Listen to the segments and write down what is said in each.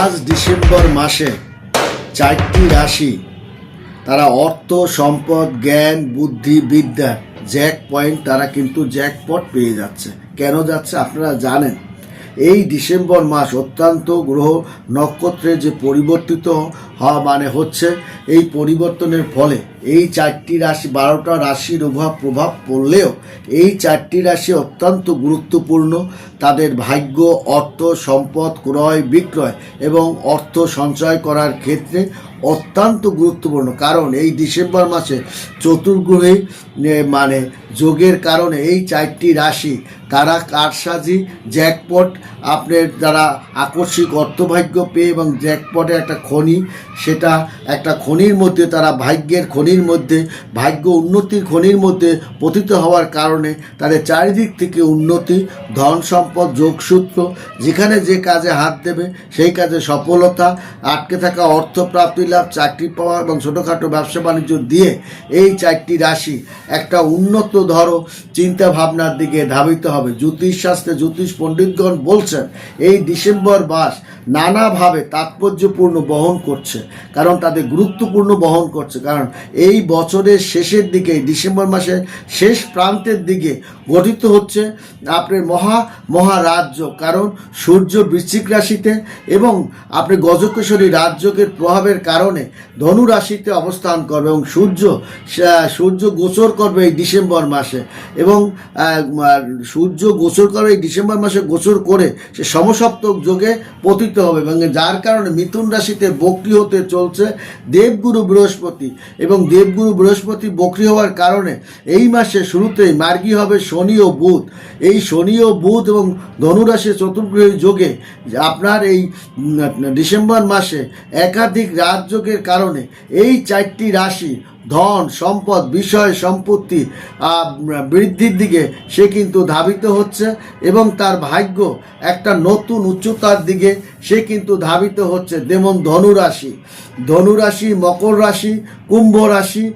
আজ ডিসেম্বর মাসে চারটি রাশি, তারা অর্থ, সম্পদ, জ্ঞান, বুদ্ধি, বিদ্যা জ্যাক পয়েন্ট তারা কিন্তু জ্যাকপট পেয়ে যাচ্ছে। কেন যাচ্ছে আপনারা জানেন। এই ডিসেম্বর মাস অত্যন্ত গ্রহ নক্ষত্রে যে পরিবর্তিত হওয়া মানে হচ্ছে এই পরিবর্তনের ফলে এই চারটি রাশি, বারোটা রাশির অভাব প্রভাব পড়লেও এই চারটি রাশি অত্যন্ত গুরুত্বপূর্ণ। তাদের ভাগ্য, অর্থ, সম্পদ, ক্রয়, বিক্রয় এবং অর্থ সঞ্চয় করার ক্ষেত্রে অত্যন্ত গুরুত্বপূর্ণ। কারণ এই ডিসেম্বর মাসে চতুর্গ্রহী মানে যোগের কারণে এই চারটি রাশি, তারা কারসাজি, জ্যাকপট, আপনার যারা আকস্মিক অর্থভাগ্য পেয়ে এবং জ্যাকপটে একটা খনি, সেটা একটা খনির মধ্যে, তারা ভাগ্যের খনির মধ্যে, ভাগ্য উন্নতির খনির মধ্যে পতিত হওয়ার কারণে তাদের চারিদিক থেকে উন্নতি, ধন সম্পদ, যোগসূত্র, যেখানে যে কাজে হাত দেবে, সেই কাজে সফলতা, আটকে থাকা অর্থ প্রাপ্তি লাভ চাকরি পাওয়া এবং ছোটোখাটো ব্যবসা বাণিজ্য দিয়ে এই চারটি রাশি একটা উন্নত ধরো চিন্তা ভাবনার দিকে ধাবিত হবে। জ্যোতিষশাস্ত্রে জ্যোতিষ পণ্ডিতগণ বলছেন, এই ডিসেম্বর মাস নানাভাবে তাৎপর্যপূর্ণ বহন করছে, কারণ তাদের গুরুত্বপূর্ণ বহন করছে, কারণ এই বছরের শেষের দিকে, ডিসেম্বর মাসের শেষ প্রান্তের দিকে গঠিত হচ্ছে আপনার মহা মহারাজ্য, কারণ সূর্য বৃশ্চিক রাশিতে এবং আপনি গজকেশরী রাজযোগের প্রভাবের কারণে ধনু রাশিতে অবস্থান করবে এবং সূর্য সূর্য গোচর করবে এই ডিসেম্বর মাসে এবং সূর্য গোচর করবে এই ডিসেম্বর মাসে গোচর করে সে সমসপ্তক যোগে পতিত হবে এবং যার কারণে মিথুন রাশিতে বক্রি হতে চলছে দেবগুরু বৃহস্পতি এবং দেবগুরু বৃহস্পতি বক্রি হওয়ার কারণে এই মাসে শুরুতেই মার্গী হবে শনি ও বুধ। এই শনি ও বুধ এবং ধনুরাশি চতুর্গ্রহী যোগে আপনার এই ডিসেম্বর মাসে একাধিক রাজযোগের কারণে এই চারটি রাশি ধন, সম্পদ, বিষয়, সম্পত্তি বৃদ্ধির দিকে সে কিন্তু ধাবিত হচ্ছে এবং তার ভাগ্য একটা নতুন উচ্চতার দিকে সে কিন্তু ধাবিত হচ্ছে। যেমন ধনুরাশি। ধনুরাশি, মকর রাশি, কুম্ভ রাশি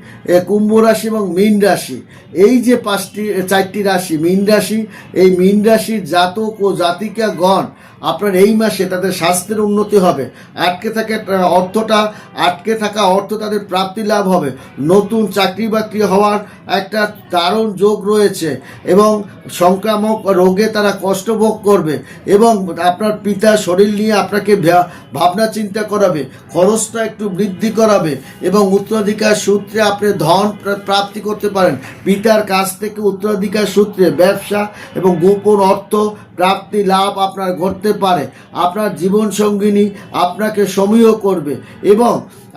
কুম্ভ রাশি এবং মীন রাশি। এই যে পাঁচটি চারটি রাশি, মীন রাশি, এই মীন রাশির জাতক ও জাতিকা গণ আপনার এই মাসে তাদের স্বাস্থ্যের উন্নতি হবে। আটকে থাকে অর্থটা, আটকে থাকা অর্থ তাদের প্রাপ্তি লাভ হবে। নতুন চাকরি বাকরি হওয়ার একটা দারুণ যোগ রয়েছে এবং সংক্রামক রোগে তারা কষ্ট ভোগ করবে এবং আপনার পিতা শরীর নিয়ে আপনাকে ভাবনা চিন্তা করাবে, খরচটা একটু বৃদ্ধি করাবে এবং উত্তরাধিকার সূত্রে আপনি ধন প্রাপ্তি করতে পারেন। পিতার কাছ থেকে উত্তরাধিকার সূত্রে ব্যবসা এবং গোপন অর্থ প্রাপ্তি লাভ আপনার ঘটতে পারে। আপনার জীবন সঙ্গিনী আপনাকে সমীহ করবে এবং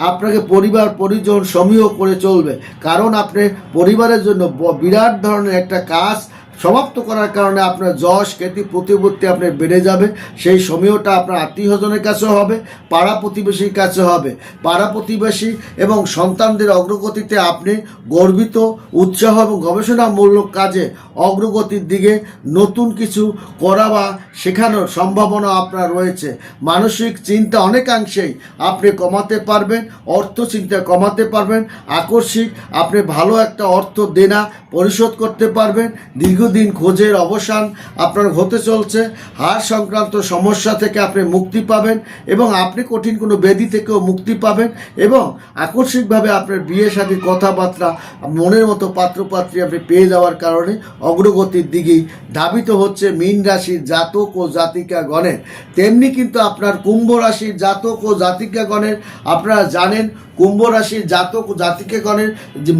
আপনাকে পরিবার, পরিজন সমীহ করে চলবে। কারণ আপনি পরিবারের জন্য বিরাট ধরনের একটা কাজ সমাপ্ত করার কারণে আপনার যশ, খ্যাতি, প্রতিপত্তি আপনার বেড়ে যাবে। সেই সময়টা আপনার আত্মীয় স্বজনের কাছে হবে, পাড়া প্রতিবেশীর কাছে হবে। পাড়া প্রতিবেশী এবং সন্তানদের অগ্রগতিতে আপনি গর্বিত, উৎসাহ এবং গবেষণামূলক কাজে অগ্রগতির দিকে নতুন কিছু করা বা শেখানোর সম্ভাবনা আপনার রয়েছে। মানসিক চিন্তা অনেকাংশেই আপনি কমাতে পারবেন, অর্থ চিন্তা কমাতে পারবেন, আকস্মিক আপনি ভালো একটা অর্থ দেনা পরিশোধ করতে পারবেন, দীর্ঘদিন খোঁজের অবসান আপনার হতে চলছে, হাড় সংক্রান্ত সমস্যা থেকে আপনি মুক্তি পাবেন এবং আপনি কঠিন কোনো ব্যাধি থেকেও মুক্তি পাবেন এবং আকস্মিকভাবে আপনার বিয়ে সাথে কথাবার্তা, মনের মতো পাত্রপাত্রী আপনি পেয়ে যাওয়ার কারণে অগ্রগতির দিকেই ধাবিত হচ্ছে মীন রাশির জাতক ও জাতিকা গণের তেমনি কিন্তু আপনার কুম্ভ রাশির জাতক ও জাতিকা গণের আপনারা জানেন কুম্ভ রাশির জাতক ও জাতিকাগণের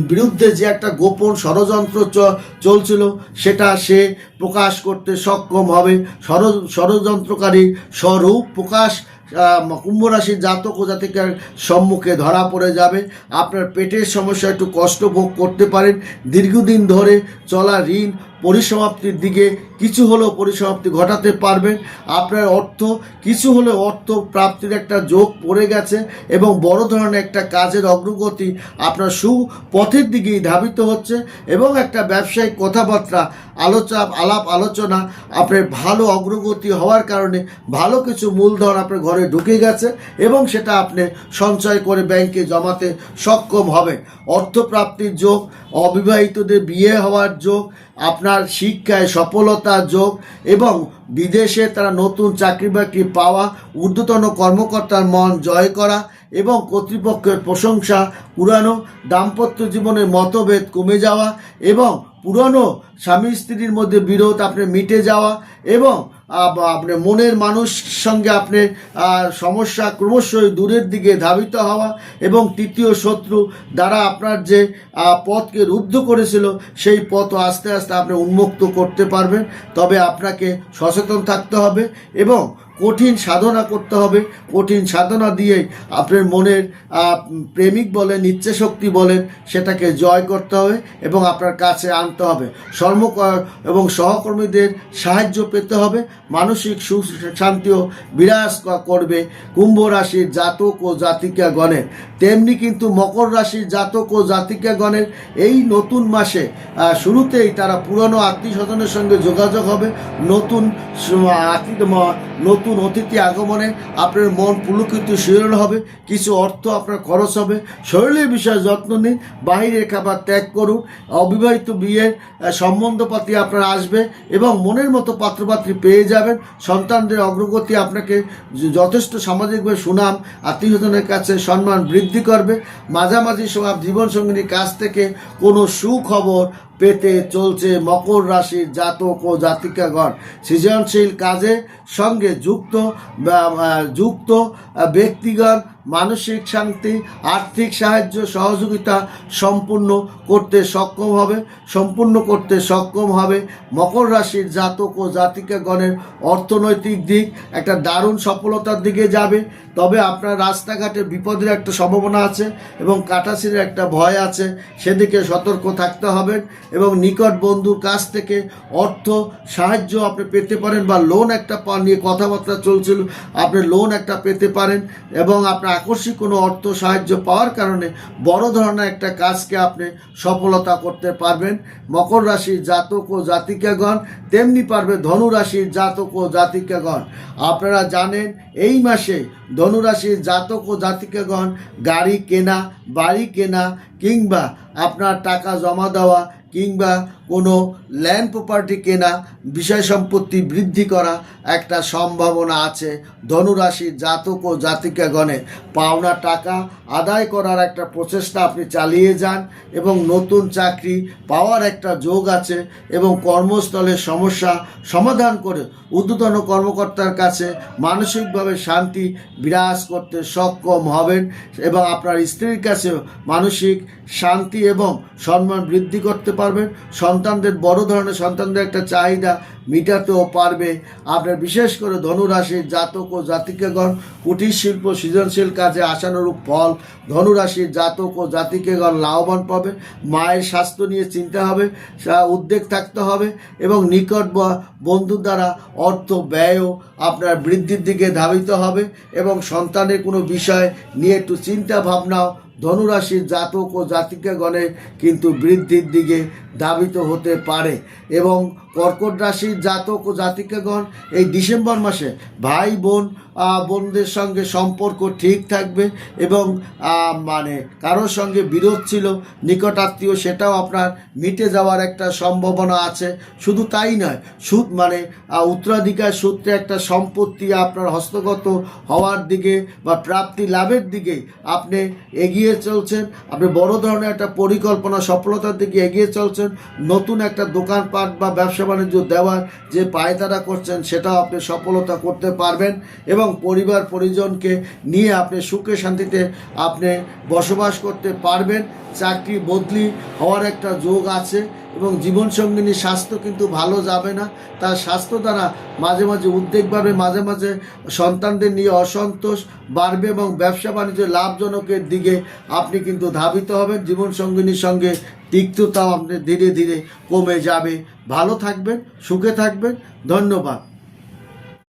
বিরুদ্ধে যে একটা গোপন ষড়যন্ত্র চলছিল, সেটা সে প্রকাশ করতে সক্ষম হবে। ষড়যন্ত্রকারী স্বরূপ প্রকাশ কুম্ভ রাশির জাতক ও জাতিকার সম্মুখে ধরা পড়ে যাবে। আপনার পেটের সমস্যা, একটু কষ্ট ভোগ করতে পারেন। দীর্ঘদিন ধরে চলা ঋণ পরিসমাপ্তির দিকে কিছু হলেও পরিসমাপ্তি ঘটাতে পারবেন। আপনার অর্থ, কিছু হলেও অর্থ প্রাপ্তির একটা যোগ পড়ে গেছে এবং বড় ধরনের একটা কাজের অগ্রগতি আপনার সুপথের দিকেই ধাবিত হচ্ছে এবং একটা ব্যবসায়িক কথাবার্তা, আলোচনা, আলাপ আলোচনা আপনার ভালো অগ্রগতি হওয়ার কারণে ভালো কিছু মূলধন আপনার ঘরে ঢুকে গেছে এবং সেটা আপনি সঞ্চয় করে ব্যাংকে জমাতে সক্ষম হবেন। অর্থপ্রাপ্তির যোগ অবিবাহিতদের বিয়ে হওয়ার যোগ, আপনার শিক্ষায় সফলতার যোগ এবং বিদেশে তারা নতুন চাকরি বাকরি পাওয়া, ঊর্ধ্বতন কর্মকর্তার মন জয় করা এবং কর্তৃপক্ষের প্রশংসা পুরানো দাম্পত্য জীবনের মতভেদ কমে যাওয়া এবং পুরনো স্বামী স্ত্রীর মধ্যে বিরোধ আপনি মিটে যাওয়া এবং আপ- আপনার মনের মানুষ সঙ্গে আপনি সমস্যা ক্রমশই দূরের দিকে ধাবিত হওয়া এবং তৃতীয় শত্রু দ্বারা আপনার যে পথকে রুদ্ধ করেছিল, সেই পথ আস্তে আস্তে আপনি উন্মুক্ত করতে পারবেন। তবে আপনাকে সচেতন থাকতে হবে এবং কঠিন সাধনা করতে হবে। কঠিন সাধনা দিয়েই আপনার মনের প্রেমিক বলেন, ইচ্ছে শক্তি বলেন, সেটাকে জয় করতে হবে এবং আপনার কাছে আনতে হবে। সর্ম এবং সহকর্মীদের সাহায্য পেতে হবে। মানসিক সুখ শান্তিও বিরাজ করবে কুম্ভ রাশির জাতক ও জাতিকা গণের তেমনি কিন্তু মকর রাশির জাতক ও জাতিকা গণের এই নতুন মাসে শুরুতেই তারা পুরনো আত্মীয় স্বজনের সঙ্গে যোগাযোগ হবে। নতুন ম- নতুন অতিথি আগমনে আপনার মন পুলকিত শিহরণ হবে, কিছু অর্থ আপনার খরচ হবে। শরীরের বিষয়ে যত্ন নিন, বাহিরের খাবার ত্যাগ করুন, অবিবাহিত বিয়ের সম্বন্ধপাতি আপনার আসবে এবং মনের মতো পাত্রপাত্রী পেয়ে যাবেন। সন্তানদের অগ্রগতি আপনাকে যথেষ্ট সামাজিকভাবে সুনাম আত্মীয় স্বজনের কাছে সম্মান বৃদ্ধি করবে। মাঝামাঝি সময় জীবনসঙ্গিনীর কাছ থেকে কোনো সুখবর পেতে চলছে মকর রাশির জাতক ও জাতিকাগণ। সৃজনশীল কাজে সঙ্গে যুক্ত যুক্ত ব্যক্তিগণ মানসিক শান্তি, আর্থিক সাহায্য, সহযোগিতা সম্পূর্ণ করতে সক্ষম হবে, সম্পূর্ণ করতে সক্ষম হবে মকর রাশির জাতক ও জাতিকাগণের অর্থনৈতিক দিক। একটা দারুণ সফলতার দিকে যাবে। তবে আপনার রাস্তাঘাটে বিপদের একটা সম্ভাবনা আছে এবং কাটাছির একটা ভয় আছে। সেদিকে সতর্ক থাকতে হবে এবং নিকট বন্ধুর কাছ থেকে অর্থ, সাহায্য আপনি পেতে পারেন বা লোন একটা নিয়ে কথাবার্তা চলছিল, আপনি লোন একটা পেতে পারেন এবং আপনার আকস্মিক কোনো অর্থ সাহায্য পাওয়ার কারণে বড় ধরনের একটা কাজকে আপনি সফলতা করতে পারবেন। মকর রাশির জাতক ও জাতিকাগণ, তেমনি পারবে ধনুরাশির জাতক ও জাতিকাগণ। আপনারা জানেন, এই মাসে ধনুরাশির জাতক ও জাতিকাগণ গাড়ি কেনা, বাড়ি কেনা কিংবা আপনার টাকা জমা দেওয়া কিংবা কোনো ল্যান্ড প্রপার্টি কেনা, বিষয় সম্পত্তি বৃদ্ধি করা একটা সম্ভাবনা আছে। ধনুরাশির জাতক ও জাতিকাগণে পাওনা টাকা আদায় করার একটা প্রচেষ্টা আপনি চালিয়ে যান এবং নতুন চাকরি পাওয়ার একটা যোগ আছে এবং কর্মস্থলের সমস্যা সমাধান করে ঊর্ধ্বতন কর্মকর্তার কাছে মানসিকভাবে শান্তি বিরাজ করতে সক্ষম হবেন এবং আপনার স্ত্রীর কাছেও মানসিক শান্তি এবং সম্মান বৃদ্ধি করতে পারবেন। সন্তানদের, বড় ধরনের সন্তানদের একটা চাহিদা মিটাতেও পারবে। আপনার বিশেষ করে ধনুরাশির জাতক ও জাতিকেগণ, কুটির শিল্প সৃজনশীল কাজে আশানুরূপ ফল ধনুরাশির জাতক ও জাতিকেগণ লাভবান পাবে। মায়ের স্বাস্থ্য নিয়ে চিন্তা হবে উদ্বেগ থাকতে হবে এবং নিকট বা বন্ধুর দ্বারা অর্থ ব্যয়ও আপনার বৃদ্ধির দিকে ধাবিত হবে এবং সন্তানের কোনো বিষয় নিয়ে একটু চিন্তা ভাবনাও ধনুরাশির জাতক ও জাতিকাগণের কিন্তু বৃদ্ধির দিকে ধাবিত হতে পারে এবং কর্কট রাশির জাতক ও জাতিকাগণ, এই ডিসেম্বর মাসে ভাই বোন বোনদের সঙ্গে সম্পর্ক ঠিক থাকবে এবং মানে কারোর সঙ্গে বিরোধ ছিল, নিকট আত্মীয় সেটাও আপনার মিটে যাওয়ার একটা সম্ভাবনা আছে। শুধু তাই নয়, সুদ মানে উত্তরাধিকার সূত্রে একটা সম্পত্তি আপনার হস্তগত হওয়ার দিকে বা প্রাপ্তি লাভের দিকে আপনি এগিয়ে চলছেন। আপনি বড় ধরনের একটা পরিকল্পনা, সফলতার দিকে এগিয়ে চলছেন। নতুন একটা দোকানপাট বা ব্যবসা বাণিজ্য দেওয়ার যে পায়তারা করছেন, সেটাও আপনি সফলতা করতে পারবেন এবং পরিবার পরিজনকে নিয়ে আপনি সুখে শান্তিতে আপনি বসবাস করতে পারবেন। চাকরি বদলি হওয়ার একটা যোগ আছে এবং জীবনসঙ্গিনীর স্বাস্থ্য কিন্তু ভালো যাবে না। তার স্বাস্থ্য দ্বারা মাঝে মাঝে উদ্বেগ বাড়বে, মাঝে মাঝে সন্তানদের নিয়ে অসন্তোষ বাড়বে এবং ব্যবসা বাণিজ্য লাভজনকের দিকে আপনি কিন্তু ধাবিত হবেন। জীবনসঙ্গিনীর সঙ্গে তিক্ততাও আপনি ধীরে ধীরে কমে যাবে। ভালো থাকবেন, সুখে থাকবেন। ধন্যবাদ।